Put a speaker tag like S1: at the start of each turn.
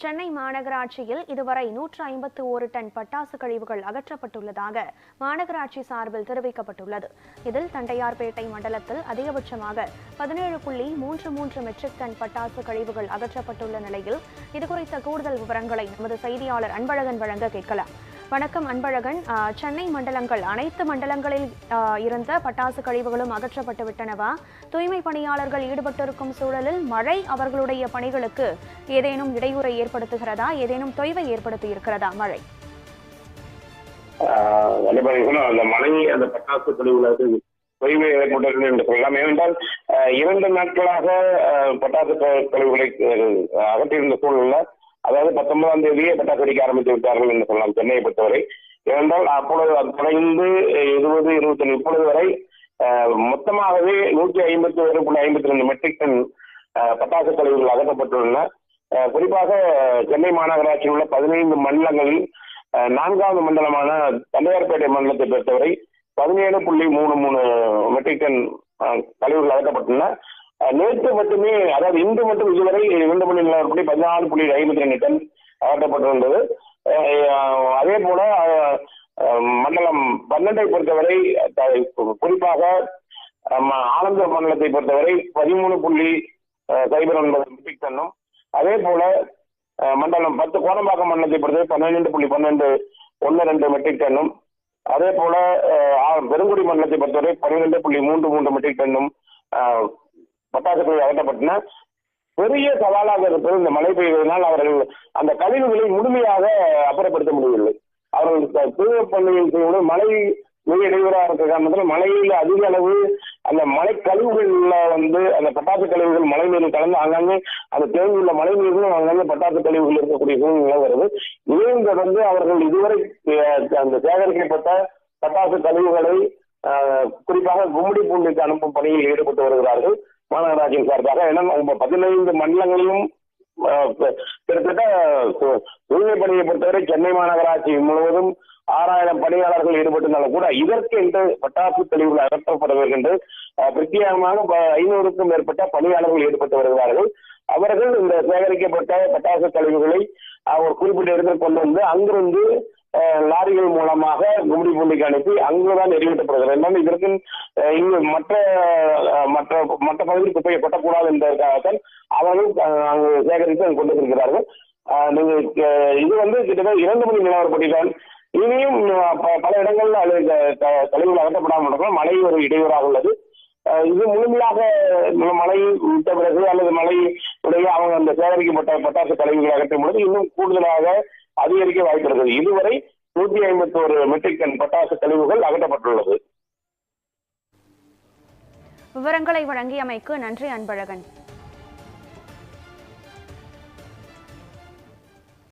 S1: சென்னை மாநகராட்சியில் இதுவரை நூற்று ஐம்பத்து ஒரு டன் பட்டாசு கழிவுகள் அகற்றப்பட்டுள்ளதாக மாநகராட்சி சார்பில் தெரிவிக்கப்பட்டுள்ளது. இதில் தண்டையார்பேட்டை மண்டலத்தில் அதிகபட்சமாக பதினேழு புள்ளி மூன்று மூன்று மெட்ரிக் டன் பட்டாசு கழிவுகள் அகற்றப்பட்டுள்ள நிலையில் இதுகுறித்த கூடுதல் விவரங்களை நமது செய்தியாளர் அன்பழகன் வழங்க கேட்கலாம். வணக்கம் அன்பழகன். ஆஹ், சென்னை மண்டலங்கள். அனைத்து மண்டலங்களில் இருந்த பட்டாசு கழிவுகளும் அகற்றப்பட்டு விட்டனவா? தூய்மை பணியாளர்கள் ஈடுபட்டிருக்கும் சூழலில் மழை அவர்களுடைய பணிகளுக்கு ஏதேனும் இடையூறை ஏற்படுத்துகிறதா? ஏதேனும் தொய்வை ஏற்படுத்தி இருக்கிறதா மழை
S2: ஆஹ் அந்த மழை அந்த பட்டாசு கழிவுல தொய்வு ஏற்பட்டது என்று சொல்லலாம். ஏனென்றால் இரண்டு நாட்களாக பட்டாசு கழிவுகளை அகற்றியிருந்த சூழல்ல அதாவது பத்தொன்பதாம் தேதியே பட்டாசு வெடிக்க ஆரம்பித்து விட்டார்கள் என்று சொல்லலாம். சென்னையை பொறுத்தவரை. ஏனென்றால் அப்பொழுது அது தொடர்ந்து இருபது இருபத்தி இப்பொழுது வரை மொத்தமாகவே நூற்றி ஐம்பத்தி ஒரு புள்ளி ஐம்பத்தி ரெண்டு மெட்ரிக் டன் பட்டாசு கழிவுகள் அகற்றப்பட்டுள்ளன. குறிப்பாக சென்னை மாநகராட்சியில் உள்ள பதினைந்து மண்டலங்களில் அஹ் நான்காவது மண்டலமான தண்டையார்பேட்டை மண்டலத்தை பொறுத்தவரை பதினேழு புள்ளி மூணு மூணு மெட்ரிக் டன் அஹ், கழிவுகள் அகற்றப்பட்டுள்ளன. நேற்று மட்டுமே அதாவது இன்று மட்டும் இதுவரை இரண்டு மணி நிலவரப்படி பதினாலு புள்ளி ஐம்பத்தி ரெண்டு டன் அகற்றப்பட்டிருந்தது. அதே போல மண்டலம் பன்னெண்டை பொறுத்தவரை குறிப்பாக அஹ், ஆனந்த மண்டலத்தை பொறுத்தவரை பதிமூணு புள்ளி அஹ், சைபர் ஒன்பது மெட்ரிக் டன்னும் அதே போல மண்டலம் பத்து கோடம்பாக்கம் மண்டலத்தை பொறுத்தவரை பன்னிரெண்டு புள்ளி பன்னெண்டு ஒன்று ரெண்டு மெட்ரிக் டன்னும் அதே போல பெருங்குடி மண்டலத்தை பொறுத்தவரை பன்னிரெண்டு புள்ளி மூன்று மூன்று மெட்ரிக் டன்னும் அஹ், பட்டாசுகள் அகற்றப்பட்டன. பெரிய சவாலாக இருப்பது இந்த மழை பெய்வதனால் அவர்கள் அந்த கழிவுகளை முழுமையாக அப்புறப்படுத்த முடியவில்லை. அவர்கள் தூய பணியில் மழை மிக இடையூறாக இருக்க காரணத்தில் மழையில் அதிக அளவு அந்த மழை கழிவுகள்ல வந்து அந்த பட்டாசு கழிவுகள் மழை நீரில் கலந்து அங்கங்கே அந்த தேங்கியுள்ள மழை நீர்களும் அங்கங்கே பட்டாசு கழிவுகள் இருக்கக்கூடிய சூழ்நிலை வருது இதையும் தொடர்ந்து அவர்கள் இதுவரை அந்த சேகரிக்கப்பட்ட பட்டாசு கழிவுகளை குறிப்பாக கும்மிடி பூண்டிக்கு அனுப்பும் பணியில் ஈடுபட்டு வருகிறார்கள். மாநகராட்சியின் சார்பாக ஏன்னா பதினைந்து மண்டலங்களிலும் கிட்டத்தட்ட தூய்மை பணியை பொறுத்தவரை சென்னை மாநகராட்சி முழுவதும் ஆறாயிரம் பணியாளர்கள் ஈடுபட்டிருந்தாலும் கூட இதற்கு என்று பட்டாசு தெளிவுகள் அகற்றப்பட என்று பிரத்யேகமாக ஐநூறுக்கும் மேற்பட்ட பணியாளர்கள் ஈடுபட்டு வருகிறார்கள். அவர்கள் இந்த சேகரிக்கப்பட்ட பட்டாசு கழிவுகளை அவர் ஒரு குறிப்பிட்ட இடத்தில் கொண்டு வந்து அங்கிருந்து லாரிகள் மூலமாக கும்மிடி பூண்டிக்கு அனுப்பி அங்குதான் எரிவிட்டப்படுகிறது என்னன்னு இதற்கு இங்கு மற்ற மற்ற மற்ற பகுதியில் குப்பையை கொட்டக்கூடாது என்பதற்காகத்தான் அவர்கள் அங்கு சேகரித்து அங்கு கொண்டு செல்கிறார்கள். நீங்க இது வந்து கிட்டத்தட்ட இரண்டு மணி நிலவரப்பட்டிதான் இனியும் பல இடங்களில் அது க- கழிவுகள் அகற்றப்படாமல் இருக்கலாம். மழை ஒரு இடையூறாக உள்ளது. இது முழுமையாக மழை விட்ட பிறகு அல்லது மழை உடைய அவங்க அந்த சேகரிக்கப்பட்ட பட்டாசு கழிவுகளை அகற்றும் பொழுது இன்னும் கூடுதலாக அதிகரிக்க வாய்ப்பு இருக்குது. இதுவரை நூத்தி ஐம்பத்தி ஒரு மெட்ரிக் டன் பட்டாசு கழிவுகள் அகற்றப்பட்டுள்ளது.
S1: விவரங்களை வழங்கியமைக்கு நன்றி அன்பழகன்.